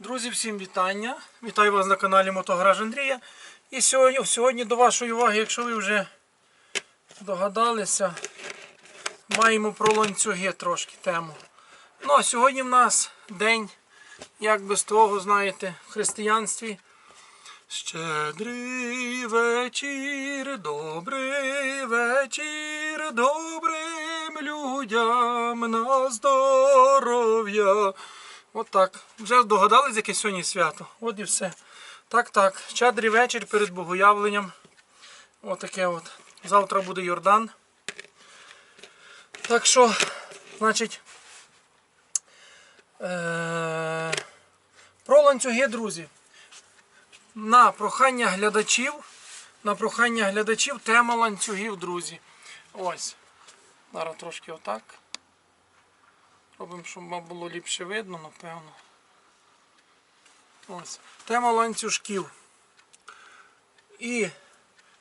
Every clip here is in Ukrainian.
Друзі, всім вітання! Вітаю вас на каналі Мотогараж Андрія. І сьогодні, сьогодні до вашої уваги, якщо ви вже догадалися, маємо про ланцюги трошки тему. Ну а сьогодні в нас день, як без того, знаєте, в християнстві. Щедрий вечір, добрий вечір, добрим людям на здоров'я. От так. Вже догадались, яке сьогодні свято. От і все. Так, так. Щедрий вечір перед богоявленням. Отаке от. Завтра буде Йордан. Так що, значить. Е- про ланцюги, друзі. На прохання глядачів. На прохання глядачів тема ланцюгів, друзі. Ось. Зараз трошки отак. Робимо, щоб вам було ліпше видно, напевно. Ось. Тема ланцюжків. І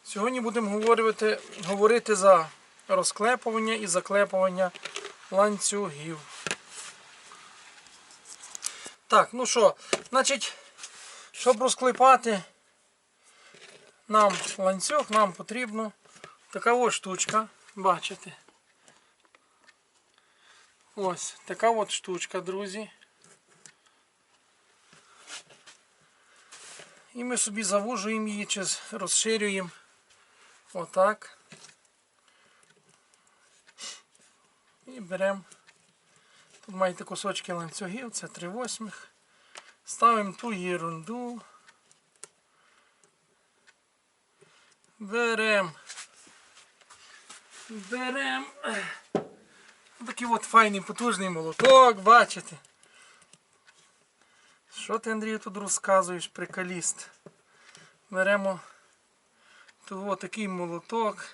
сьогодні будемо говорити, говорити за розклепування і заклепування ланцюгів. Так, ну що, значить, щоб розклепати нам ланцюг, нам потрібно така ось штучка, бачите. Ось така от штучка, друзі. І ми собі завужуємо її чи розширюємо. Отак. І беремо. Тут маєте кусочки ланцюгів, це 3 восьмих. Ставимо ту ерунду. Беремо. Беремо. Такий от файний потужний молоток, бачите. Що ти, Андрію, тут розказуєш, приколіст? Беремо тут такий молоток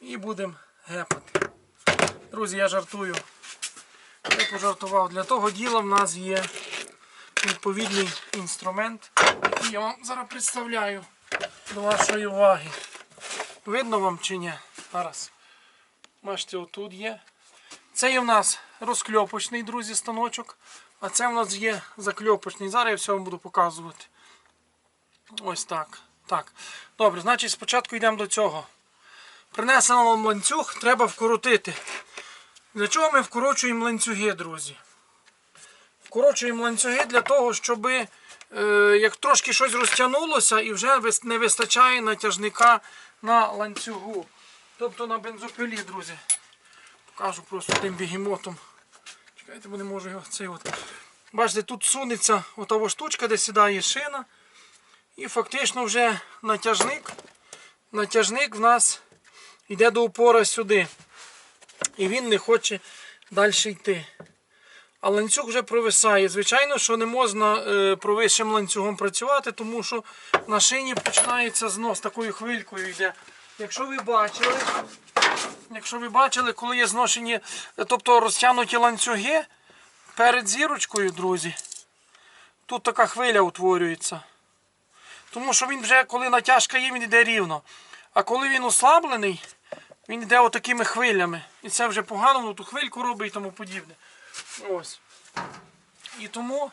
і будемо гепати. Друзі, я жартую. Я пожартував. Для того діла в нас є відповідний інструмент, який я вам зараз представляю до вашої уваги. Видно вам чи ні? Зараз. Бачите, отут є. Це є в нас розкльопочний, друзі, станочок. А це в нас є закльопочний. Зараз я все вам буду показувати. Ось так. Так. Добре, значить спочатку йдемо до цього. Принесено вам ланцюг, треба вкоротити. Для чого ми вкорочуємо ланцюги, друзі? Вкорочуємо ланцюги для того, щоб е, як трошки щось розтягнулося і вже не вистачає натяжника на ланцюгу. Тобто на бензопилі, друзі. Покажу просто тим бігемотом. Чекайте, бо не можу його цей от. Бачите, тут сунеться отава штучка, де сідає шина. І фактично вже натяжник. Натяжник в нас йде до упора сюди. І він не хоче далі йти. А ланцюг вже провисає. Звичайно, що не можна е, провищим ланцюгом працювати, тому що на шині починається знос такою хвилькою йде. Якщо ви бачили, якщо ви бачили, коли є зношені, тобто розтягнуті ланцюги перед зірочкою, друзі, тут така хвиля утворюється. Тому що він вже, коли натяжка є, він йде рівно. А коли він ослаблений, він йде отакими хвилями. І це вже погано, ну, ту хвильку робить і тому подібне. Ось. І тому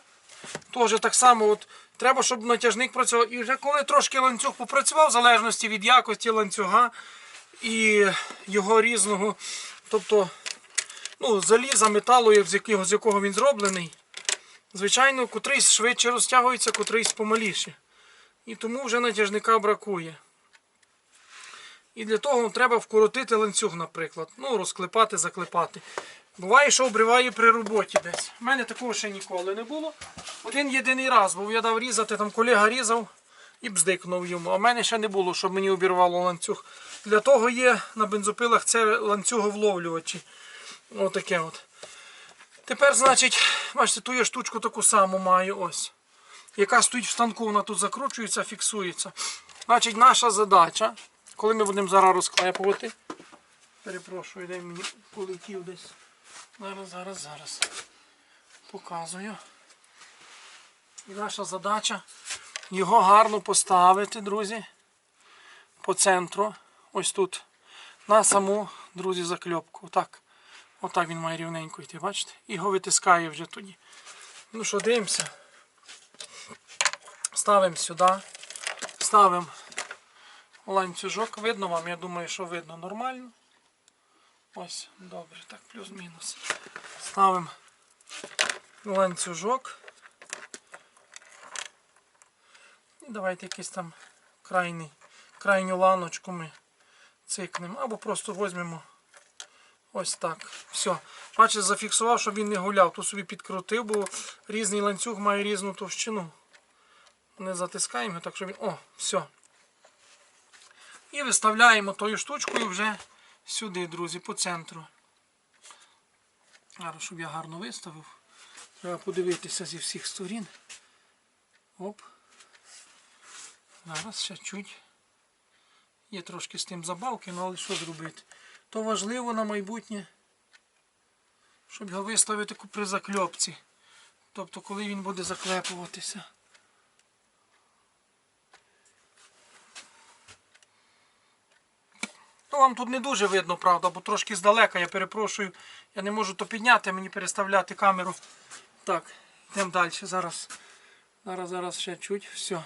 теж так само от, треба, щоб натяжник працював. І вже коли трошки ланцюг попрацював, в залежності від якості ланцюга і його різного, тобто ну, заліза, металу, з якого, з якого він зроблений, звичайно, котрийсь швидше розтягується, котрийсь помаліше. І тому вже натяжника бракує. І для того треба вкоротити ланцюг, наприклад. Ну, розклепати, заклепати. Буває, що обриває при роботі десь. У мене такого ще ніколи не було. Один єдиний раз, бо я дав різати, там колега різав і бздикнув йому. А в мене ще не було, щоб мені обірвало ланцюг. Для того є на бензопилах це ланцюговловлювачі. Отаке от. Тепер, значить, бачите, ту я штучку таку саму маю ось. Яка стоїть в станку, вона тут закручується, фіксується. Значить, наша задача, коли ми будемо зараз розклепувати. Перепрошую, де мені полетів десь. Зараз, зараз, зараз. Показую. І наша задача його гарно поставити, друзі, по центру. Ось тут. На саму, друзі, закльопку. Отак. Отак він має рівненько йти, бачите? І його витискає вже тоді. Ну що, дивимося. Ставимо сюди. Ставимо ланцюжок. Видно вам, я думаю, що видно нормально. Ось, добре, так, плюс-мінус. Ставимо ланцюжок. І давайте якийсь там крайній, крайню ланочку ми цикнемо. Або просто візьмемо ось так. Все. Бачите, зафіксував, щоб він не гуляв. Тут собі підкрутив, бо різний ланцюг має різну товщину. Не затискаємо так щоб він. О, все. І виставляємо тою штучкою вже сюди, друзі, по центру. Зараз, щоб я гарно виставив. Треба подивитися зі всіх сторін. Оп. Зараз ще чуть. Є трошки з тим забавки, ну але що зробити? То важливо на майбутнє, щоб його виставити при закльопці. Тобто, коли він буде заклепуватися. Ну, вам тут не дуже видно, правда, бо трошки здалека, я перепрошую. Я не можу то підняти, мені переставляти камеру. Так, йдемо далі. Зараз, зараз, зараз ще чуть. Все.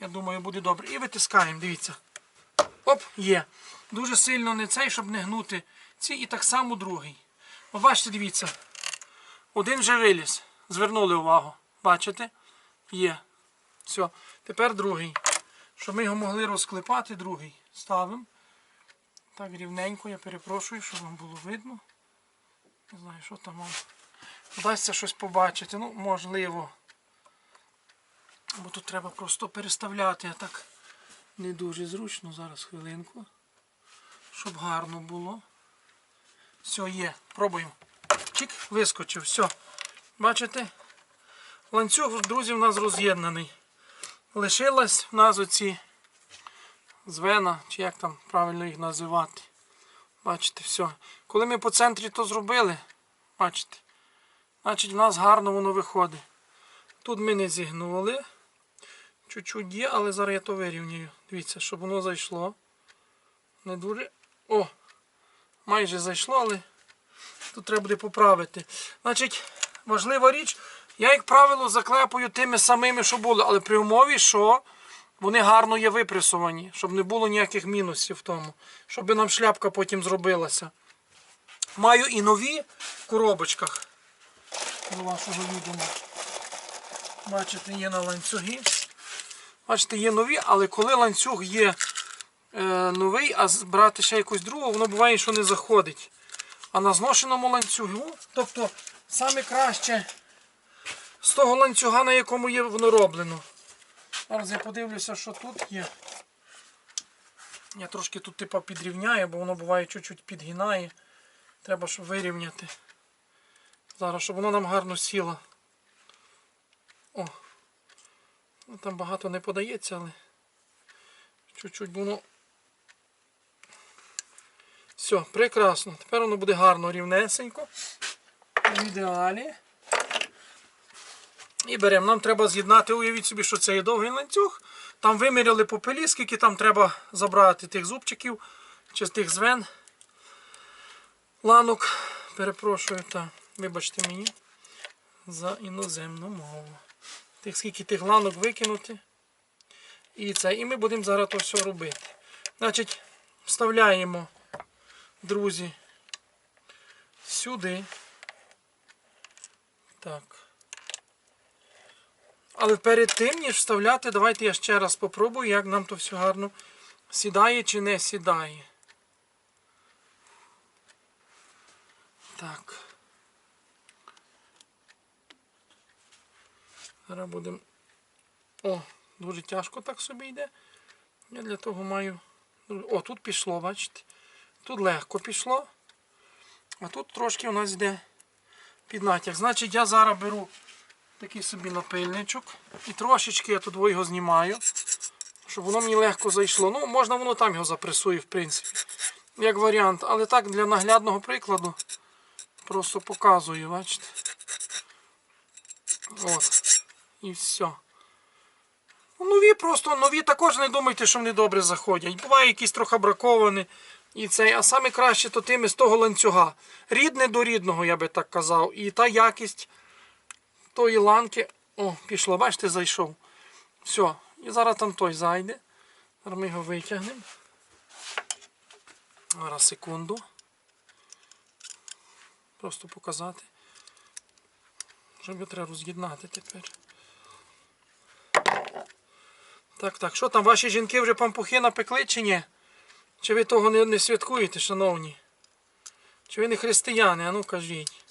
Я думаю, буде добре. І витискаємо, дивіться. Оп, є. Дуже сильно не цей, щоб не гнути. Ці і так само другий. Бачите, дивіться. Один вже виліз. Звернули увагу. Бачите? Є. Все. Тепер другий. Щоб ми його могли розклепати, другий. Ставимо. Так, рівненько, я перепрошую, щоб вам було видно. Не знаю, що там вам. Вдасться щось побачити. Ну, можливо. Бо тут треба просто переставляти, а так не дуже зручно. Зараз хвилинку. Щоб гарно було. Все, є. Пробуємо. Чик, вискочив. Все. Бачите? Ланцюг, друзі, в нас роз'єднаний. Лишилась в нас оці звена, чи як там правильно їх називати. Бачите, все. Коли ми по центрі то зробили, бачите, значить в нас гарно воно виходить. Тут ми не зігнули. Чуть-чуть є, але зараз я то вирівнюю. Дивіться, щоб воно зайшло. Не дуже. О! Майже зайшло, але тут треба буде поправити. Значить, важлива річ, я, як правило, заклепую тими самими, що були, але при умові, що вони гарно є випресовані, щоб не було ніяких мінусів в тому, щоб нам шляпка потім зробилася. Маю і нові в коробочках. До вашого відома. Бачите, є на ланцюги. Бачите, є нові, але коли ланцюг є е, новий, а брати ще якусь другу, воно буває, що не заходить. А на зношеному ланцюгу, тобто саме краще з того ланцюга, на якому є воно роблено. Зараз я подивлюся, що тут є. Я трошки тут типа підрівняю, бо воно буває чуть-чуть підгинає. Треба, щоб вирівняти. Зараз, щоб воно нам гарно сіло. О. Ну, там багато не подається, але чуть-чуть воно. Все, прекрасно. Тепер воно буде гарно рівнесенько. В ідеалі. І беремо. Нам треба з'єднати, уявіть собі, що це є довгий ланцюг. Там виміряли попелі, скільки там треба забрати тих зубчиків чи тих звен. Ланок. Перепрошую, та вибачте мені за іноземну мову. Тих скільки тих ланок викинути. І це. І ми будемо зараз то все робити. Значить, вставляємо, друзі, сюди. Так. Але перед тим, ніж вставляти, давайте я ще раз попробую, як нам то все гарно сідає чи не сідає. Так. Зараз будемо. О, дуже тяжко так собі йде. Я для того маю. О, тут пішло, бачите. Тут легко пішло. А тут трошки у нас йде під натяг. Значить, я зараз беру такий собі напильничок. І трошечки я тут його знімаю, щоб воно мені легко зайшло. Ну, можна воно там його запресує, в принципі, як варіант. Але так, для наглядного прикладу просто показую, бачите. От. І все. Нові просто, нові також не думайте, що вони добре заходять. Буває якісь трохи браковані. І цей, а саме краще то тими з того ланцюга. Рідне до рідного, я би так казав. І та якість тої ланки. О, пішло, бачите, зайшов. Все. І зараз там той зайде. Зараз ми його витягнемо. Зараз секунду. Просто показати. Щоб його треба роз'єднати тепер. Так, так. Що там, ваші жінки вже пампухи напекли чи ні? Чи ви того не, святкуєте, шановні? Чи ви не християни? А ну кажіть.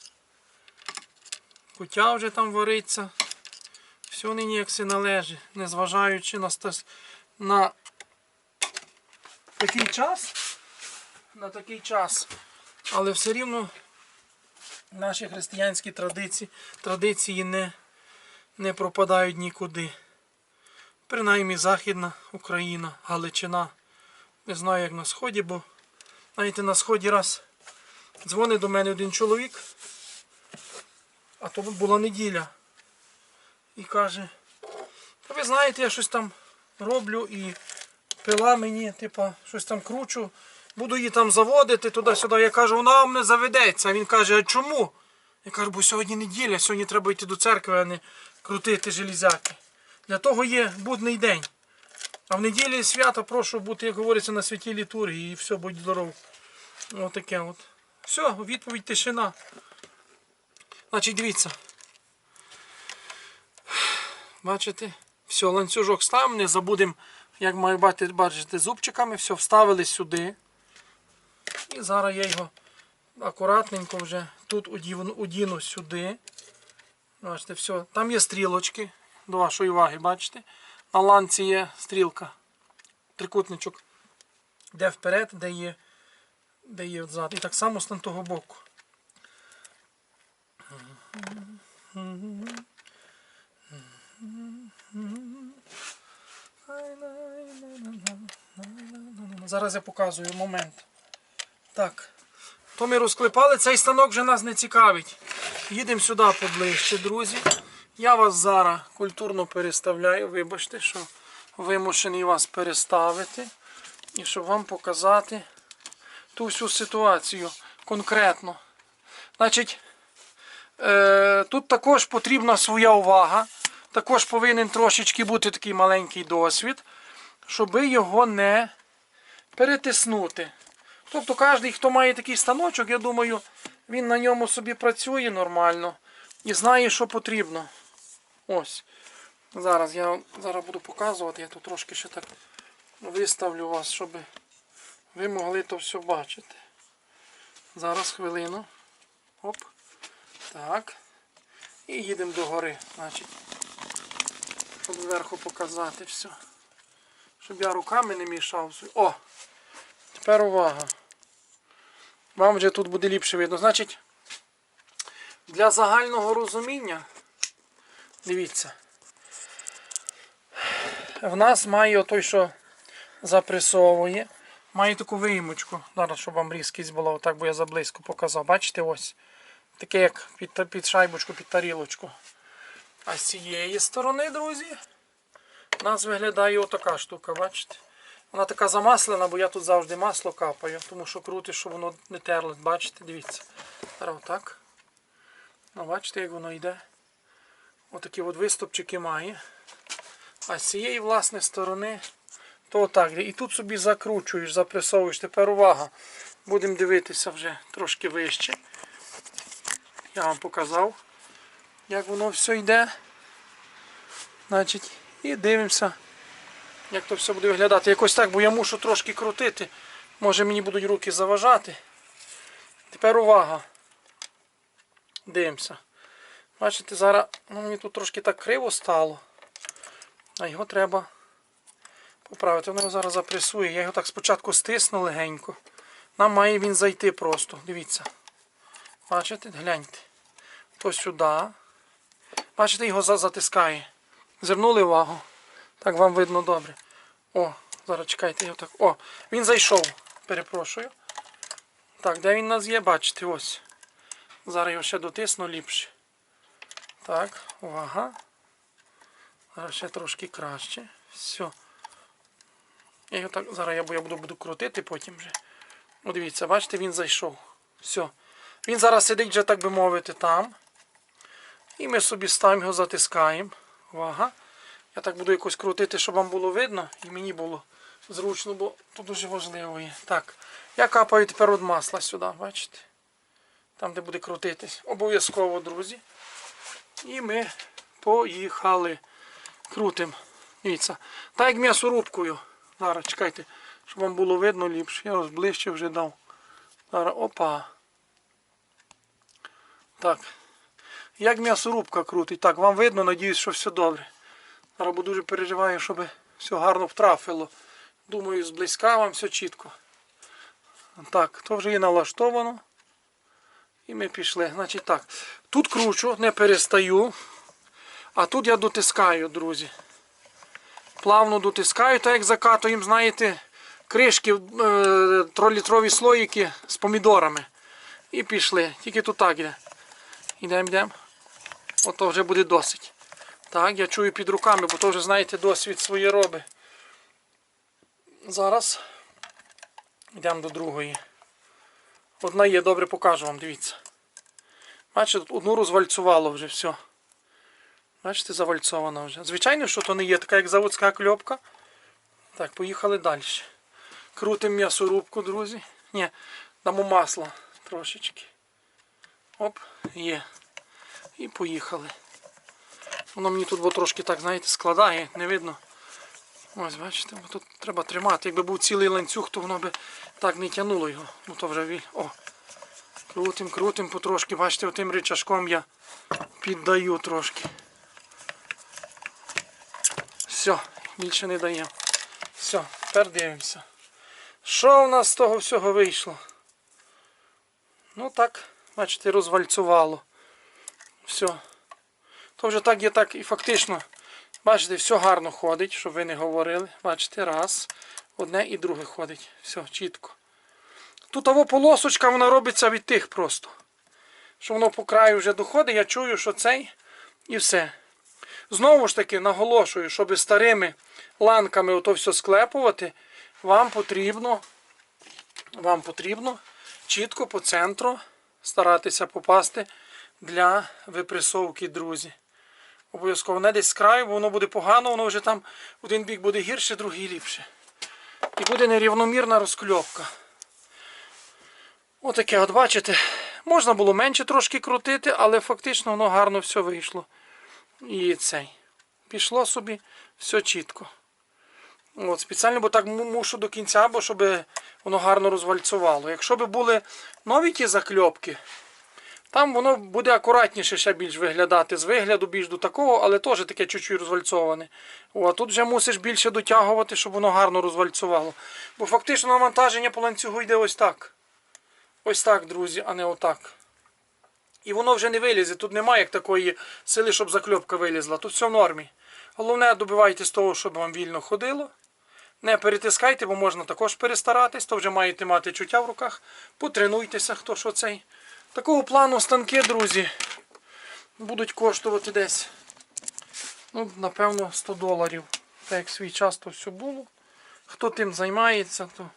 Кутя вже там вариться. Все нині як все належить, незважаючи на, на такий час. На такий час. Але все рівно наші християнські традиції, традиції не, не пропадають нікуди. Принаймні Західна Україна, Галичина. Не знаю, як на сході, бо знаєте, на сході раз дзвонить до мене один чоловік, а то була неділя. І каже, та ви знаєте, я щось там роблю і пила мені, типа, щось там кручу, буду її там заводити туди-сюди. Я кажу, вона вам не заведеться. Він каже, а чому? Я кажу, бо сьогодні неділя, сьогодні треба йти до церкви, а не крутити железяки. Для того є будний день. А в неділі свято прошу бути, як говориться, на святій літургії і все, будь здоров. Отаке от. Все, відповідь тишина. Значить, дивіться. Бачите? Все, ланцюжок ставимо, не забудемо, як має бути, бачите, зубчиками, все, вставили сюди. І зараз я його акуратненько вже тут удіну сюди. Бачите, все. Там є стрілочки до вашої уваги, бачите? На ланці є стрілка. Трикутничок. Де вперед, де є, де є взад. І так само з того боку. Зараз я показую момент. Так. То ми розклепали, цей станок вже нас не цікавить. Їдемо сюди поближче, друзі. Я вас зараз культурно переставляю. Вибачте, що вимушений вас переставити. І щоб вам показати ту всю ситуацію конкретно. Значить, е, тут також потрібна своя увага. Також повинен трошечки бути такий маленький досвід, щоб його не перетиснути. Тобто кожен, хто має такий станочок, я думаю, він на ньому собі працює нормально і знає, що потрібно. Ось. Зараз я зараз буду показувати, я тут трошки ще так виставлю вас, щоб ви могли то все бачити. Зараз хвилину. Оп. Так. І їдемо до гори. Значить, щоб зверху показати все. Щоб я руками не мішав. О! Тепер увага. Вам вже тут буде ліпше видно. Значить, для загального розуміння, дивіться, в нас має той, що запресовує, має таку виїмочку. Зараз, щоб вам різкість була, отак бо я заблизько показав. Бачите, ось. Таке як під, під шайбочку, під тарілочку. А з цієї сторони, друзі, у нас виглядає отака штука, бачите? Вона така замаслена, бо я тут завжди масло капаю, тому що крути, щоб воно не терло. Бачите, дивіться. Зараз отак. Ну, бачите, як воно йде. Отакі от виступчики має. А з цієї власне сторони, то отак. І тут собі закручуєш, запресовуєш. Тепер увага. Будемо дивитися вже трошки вище. Я вам показав, як воно все йде. Значить, і дивимося як то все буде виглядати. Якось так, бо я мушу трошки крутити. Може мені будуть руки заважати. Тепер увага. Дивимося. Бачите, зараз ну, мені тут трошки так криво стало. А його треба поправити. Воно його зараз запресує. Я його так спочатку стисну легенько. Нам має він зайти просто. Дивіться. Бачите, гляньте. То сюди. Бачите, його затискає. Звернули увагу. Так вам видно добре. О, зараз чекайте, я так. О, він зайшов. Перепрошую. Так, де він у нас є? Бачите, ось. Зараз його ще дотисну ліпше. Так, увага. Зараз ще трошки краще. Все. Я його так, зараз я, буду, буду крутити потім вже. О, дивіться, бачите, він зайшов. Все. Він зараз сидить вже, так би мовити, там. І ми собі ставимо його, затискаємо. Увага. Я так буду якось крутити, щоб вам було видно і мені було зручно, бо тут дуже важливо є. Так, я капаю тепер від масла сюди, бачите? Там, де буде крутитись. Обов'язково, друзі. І ми поїхали. Крутим. Дивіться. Так як м'ясорубкою. Зараз чекайте, щоб вам було видно ліпше. Я ось ближче вже дав. Зараз опа. Так. Як м'ясорубка крутить. Так, вам видно, надіюсь, що все добре. Зараз бо дуже переживаю, щоб все гарно втрафило. Думаю, зблизька вам все чітко. Так, то вже є налаштовано. І ми пішли. Значить так. Тут кручу, не перестаю. А тут я дотискаю, друзі. Плавно дотискаю, так як закатуємо, знаєте, кришки, е, тролітрові слоїки з помідорами. І пішли. Тільки тут так йде. Йдемо, йдемо. Ото вже буде досить. Так, я чую під руками, бо то вже, знаєте, досвід своє робить. Зараз йдемо до другої. Одна є, добре покажу вам, дивіться. Бачите, тут одну розвальцювало вже все. Бачите, завальцована вже. Звичайно, що то не є така, як заводська кльопка. Так, поїхали далі. Крутимо м'ясорубку, друзі. Ні, дамо масло трошечки. Оп, є. І поїхали. Воно мені тут бо трошки так, знаєте, складає, не видно. Ось, бачите, тут треба тримати. Якби був цілий ланцюг, то воно би так не тягнуло його. Ну то вже віль. О. Крутим, крутим потрошки. Бачите, отим рычажком я піддаю трошки. Все, більше не дає. Все, тепер дивимося. Що в нас з того всього вийшло? Ну так, бачите, розвальцювало. Все. То вже так є так і фактично. Бачите, все гарно ходить, щоб ви не говорили. Бачите, раз. Одне і друге ходить. Все, чітко. Тут того полосочка вона робиться від тих просто. Що воно по краю вже доходить, я чую, що цей і все. Знову ж таки, наголошую, щоб старими ланками ото все склепувати, вам потрібно, вам потрібно чітко по центру старатися попасти для випресовки, друзі. Обов'язково не десь з краю, бо воно буде погано, воно вже там один бік буде гірше, другий ліпше. І буде нерівномірна розкльопка. Отаке, от бачите, можна було менше трошки крутити, але фактично воно гарно все вийшло. І цей. Пішло собі все чітко. От, Спеціально, бо так мушу до кінця, бо щоб воно гарно розвальцювало. Якщо б були нові ті закльопки, там воно буде акуратніше ще більш виглядати. З вигляду більш до такого, але теж таке чуть-чуть розвальцоване. О, а тут вже мусиш більше дотягувати, щоб воно гарно розвальцювало. Бо фактично навантаження по ланцюгу йде ось так. Ось так, друзі, а не отак. І воно вже не вилізе. Тут немає як такої сили, щоб закльопка вилізла. Тут все в нормі. Головне, добивайтесь того, щоб вам вільно ходило. Не перетискайте, бо можна також перестаратись, то вже маєте мати чуття в руках. Потренуйтеся, хто що цей. Такого плану станки, друзі, будуть коштувати десь, ну, напевно, 100 доларів. Так як свій час то все було. Хто тим займається, то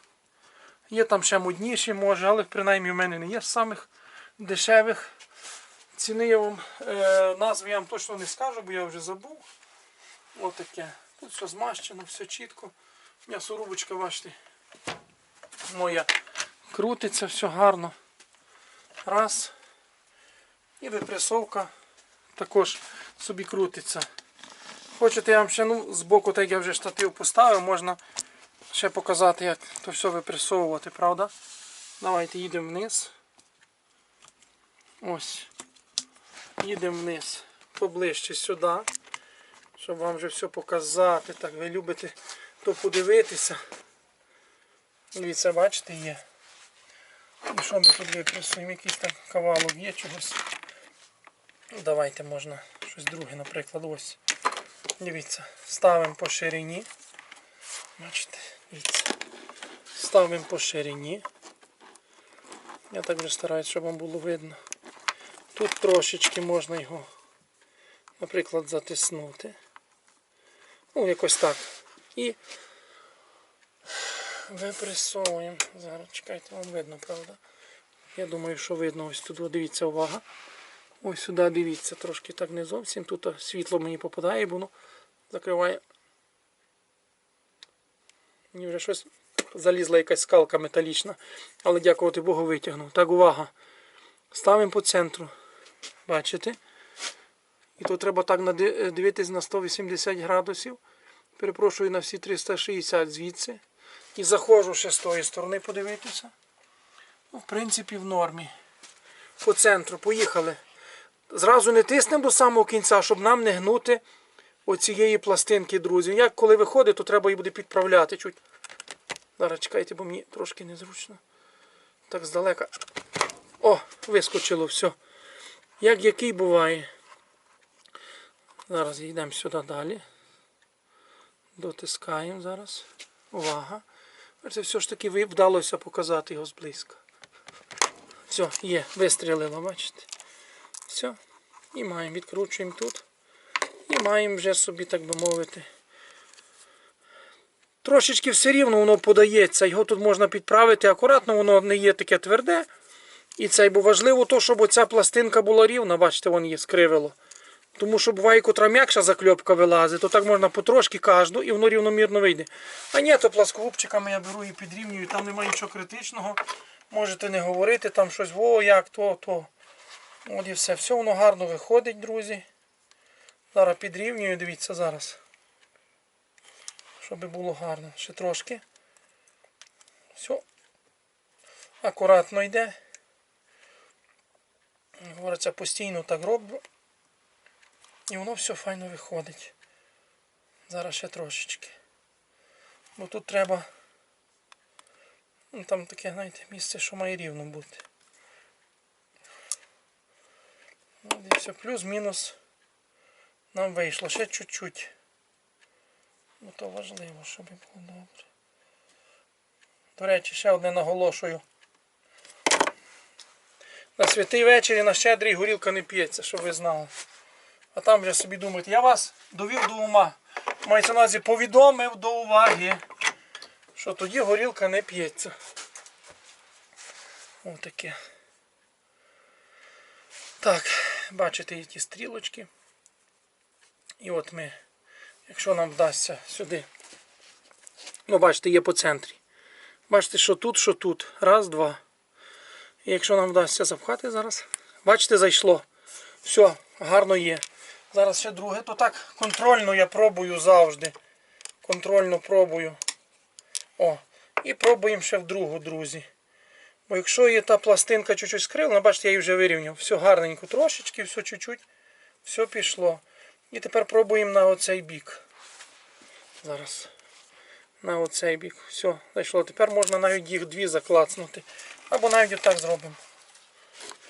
є там ще модніші, може, але принаймні в мене не є з самих дешевих. Ціни я вам, е, назви я вам точно не скажу, бо я вже забув. Отаке. Тут все змащено, все чітко. М'ясорубочка, бачите, моя крутиться, все гарно. Раз. І випресовка також собі крутиться. Хочете, я вам ще ну, з боку, так як я вже штатив поставив, можна ще показати, як то все випресовувати, правда? Давайте їдемо вниз. Ось. Їдемо вниз поближче сюди, щоб вам вже все показати. Так, ви любите то подивитися. Дивіться, бачите, є. І що ми тут випресуємо? Якийсь там кавалок є чогось. Ну, Давайте можна щось друге, наприклад, ось. Дивіться, ставимо по ширині. Бачите, дивіться. Ставимо по ширині. Я так вже стараюсь, щоб вам було видно. Тут трошечки можна його, наприклад, затиснути. Ну, якось так. І випресовуємо. Зараз чекайте, вам видно, правда? Я думаю, що видно ось тут. Дивіться, увага. Ось сюди дивіться, трошки так не зовсім. Тут світло мені попадає, бо воно Закриває. Мені вже щось залізла якась скалка металічна. Але дякувати Богу витягнув. Так, увага. Ставимо по центру. Бачите? І тут треба так дивитись на 180 градусів. Перепрошую на всі 360 звідси. І заходжу ще з тої сторони подивитися. Ну, в принципі, в нормі. По центру. Поїхали. Зразу не тиснемо до самого кінця, щоб нам не гнути оцієї пластинки, друзі. Як коли виходить, то треба її буде підправляти чуть. Зараз чекайте, бо мені трошки незручно. Так здалека. О, вискочило все. Як який буває. Зараз йдемо сюди далі. Дотискаємо зараз. Увага. Це все ж таки вдалося показати його зблизька. Все, є, вистрілило, бачите. Все. І маємо, відкручуємо тут. І маємо вже собі, так би мовити. Трошечки все рівно воно подається. Його тут можна підправити акуратно, воно не є таке тверде. І це, бо важливо то, щоб оця пластинка була рівна, бачите, вон її скривило. Тому що буває, котра м'якша закльопка вилазить, то так можна потрошки кожну і воно рівномірно вийде. А ні, то пласкогубчиками я беру і підрівнюю, там немає нічого критичного. Можете не говорити, там щось, о, як то, то. От і все. Все воно гарно виходить, друзі. Зараз підрівнюю, дивіться зараз. Щоб було гарно. Ще трошки. Все. Акуратно йде. Говориться, постійно так роблю. І воно все файно виходить. Зараз ще трошечки. Бо тут треба. Ну, там таке, знаєте, місце, що має рівно бути. І все. Плюс-мінус нам вийшло. Ще чуть-чуть. Ну то важливо, щоб було добре. До речі, ще одне наголошую. На святий вечір на щедрий горілка не п'ється, щоб ви знали. А там вже собі думаєте, я вас довів до ума. Мається на повідомив до уваги, що тоді горілка не п'ється. Отаке. Так, бачите є ті стрілочки. І от ми, якщо нам вдасться сюди. Ну, бачите, є по центрі. Бачите, що тут, що тут. Раз, два. І якщо нам вдасться запхати зараз. Бачите, зайшло. Все, гарно є. Зараз ще друге, то так контрольно я пробую завжди. Контрольно пробую. О, і пробуємо ще в другу, друзі. Бо якщо є та пластинка чуть-чуть скривлена, бачите, я її вже вирівняв. Все гарненько, трошечки, все чуть-чуть, все пішло. І тепер пробуємо на оцей бік. Зараз. На оцей бік. Все, зайшло. Тепер можна навіть їх дві заклацнути. Або навіть отак зробимо.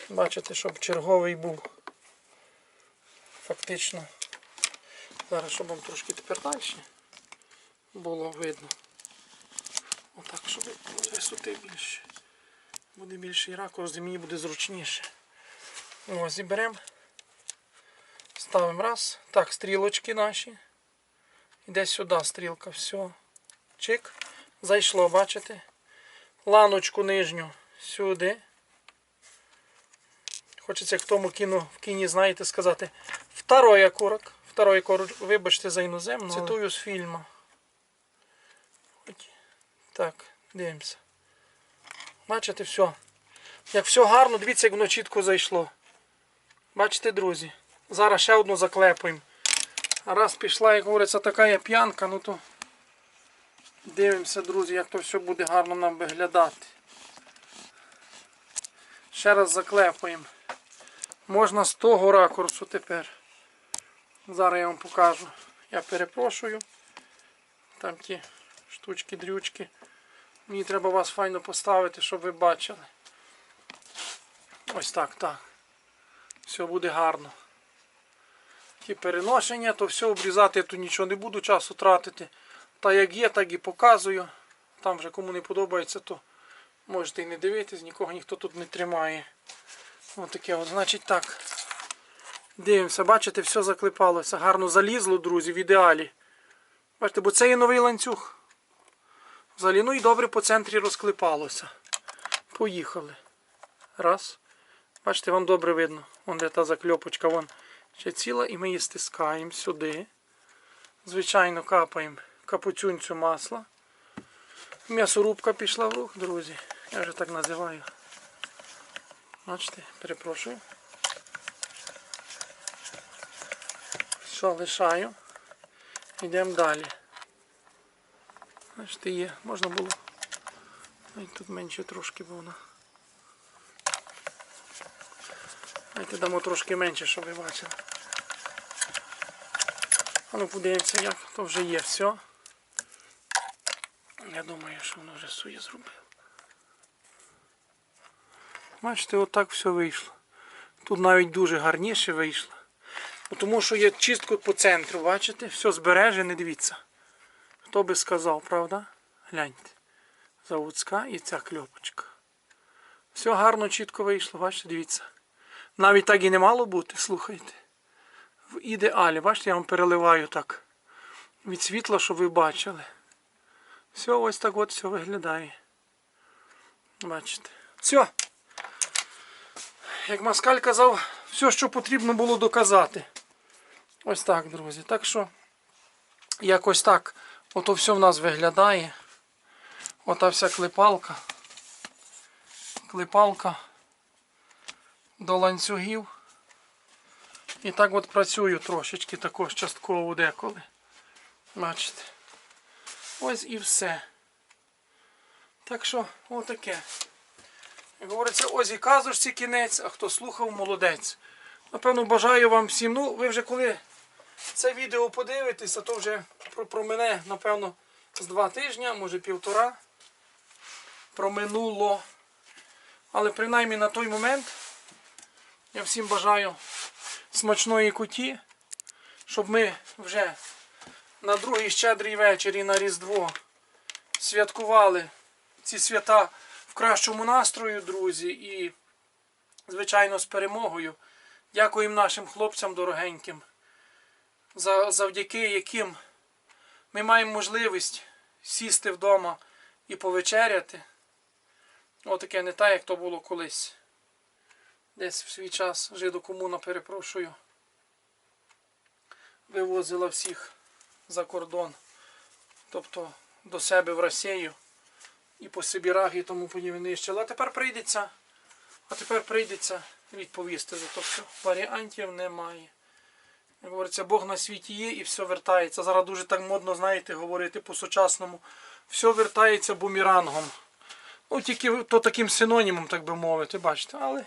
Бачите, щоб черговий був. Фактично. Зараз, щоб вам трошки тепер далі було видно. Отак, щоб висоти більше. Буде більший ракурс, і мені буде зручніше. Ось і беремо. Ставимо раз. Так, стрілочки наші. Іде сюди стрілка, все. Чик. Зайшло, бачите? Ланочку нижню сюди. Хочеться як в тому кіно в кіні, знаєте, сказати. Второй окурок. Второй окурок, вибачте за іноземну. Цитую з фільму. Так, дивимося. Бачите, все. Як все гарно, дивіться, як воно чітко зайшло. Бачите, друзі. Зараз ще одну заклепуємо. Раз пішла, як говориться, така є п'янка, ну то дивимося, друзі, як то все буде гарно нам виглядати. Ще раз заклепуємо. Можна з того ракурсу тепер. Зараз я вам покажу. Я перепрошую. Там ті штучки-дрючки. Мені треба вас файно поставити, щоб ви бачили. Ось так, так. Все буде гарно. Ті переношення, то все обрізати я тут нічого не буду часу тратити. Та як є, так і показую. Там вже кому не подобається, то можете і не дивитись, нікого ніхто тут не тримає. Ось таке от, значить так. Дивимося, бачите, все заклепалося. Гарно залізло, друзі, в ідеалі. Бачите, бо це є новий ланцюг. Взагалі, ну і добре по центрі розклепалося. Поїхали. Раз. Бачите, вам добре видно. Вон де та закльопочка, вон ще ціла, і ми її стискаємо сюди. Звичайно, капаємо капуцюнцю масла. М'ясорубка пішла в рух, друзі. Я вже так називаю. Бачите, перепрошую. Все, лишаю. Йдемо далі. Бачите, є. Можна було. Тут менше трошки, вона. Давайте дамо трошки менше, щоб ви бачили. А ну подивимося, як то вже є все. Я думаю, що воно вже сує зробило. Бачите, отак все вийшло. Тут навіть дуже гарніше вийшло. Тому що є чистку по центру, бачите? Все збережене, дивіться. Хто би сказав, правда? Гляньте. Заводська і ця кльопочка. Все гарно, чітко вийшло, бачите, дивіться. Навіть так і не мало бути, слухайте. В ідеалі, бачите, я вам переливаю так. Від світла, щоб ви бачили. Все, ось так от все виглядає. Бачите. Все. Як Маскаль казав, все, що потрібно було доказати. Ось так, друзі. Так що, якось так. Ото все в нас виглядає. Ота вся клепалка. Клепалка до ланцюгів. І так от працюю трошечки також частково деколи. Бачите. Ось і все. Так що, отаке. Як говориться, ось і казочці кінець, а хто слухав, молодець. Напевно, бажаю вам всім. Ну, ви вже коли це відео подивитеся, то вже про, мене, напевно, з два тижні, може півтора. Проминуло. Але принаймні на той момент я всім бажаю смачної куті, щоб ми вже на другий щедрий вечір і на Різдво святкували ці свята в кращому настрою, друзі, і, звичайно, з перемогою. Дякуємо нашим хлопцям дорогеньким, за, завдяки яким ми маємо можливість сісти вдома і повечеряти. Отаке не так, як то було колись. Десь в свій час жидокомуна, перепрошую, вивозила всіх за кордон, тобто до себе в Росію і по Сибірах і тому нищила. А тепер прийдеться, а тепер прийдеться відповісти за то все. Варіантів немає. Як говориться, Бог на світі є і все вертається. Зараз дуже так модно, знаєте, говорити по-сучасному. Все вертається бумерангом. Ну, тільки то таким синонімом, так би мовити, бачите. Але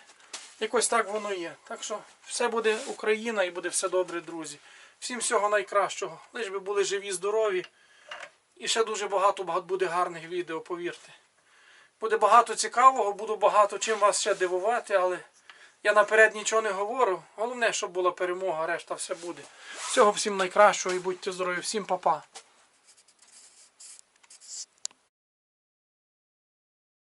якось так воно є. Так що все буде Україна і буде все добре, друзі. Всім всього найкращого. Лиш би були живі, здорові. І ще дуже багато буде гарних відео, повірте. Буде багато цікавого, буду багато чим вас ще дивувати, але я наперед нічого не говорю. Головне, щоб була перемога, решта все буде. Всього всім найкращого і будьте здорові, всім па-па.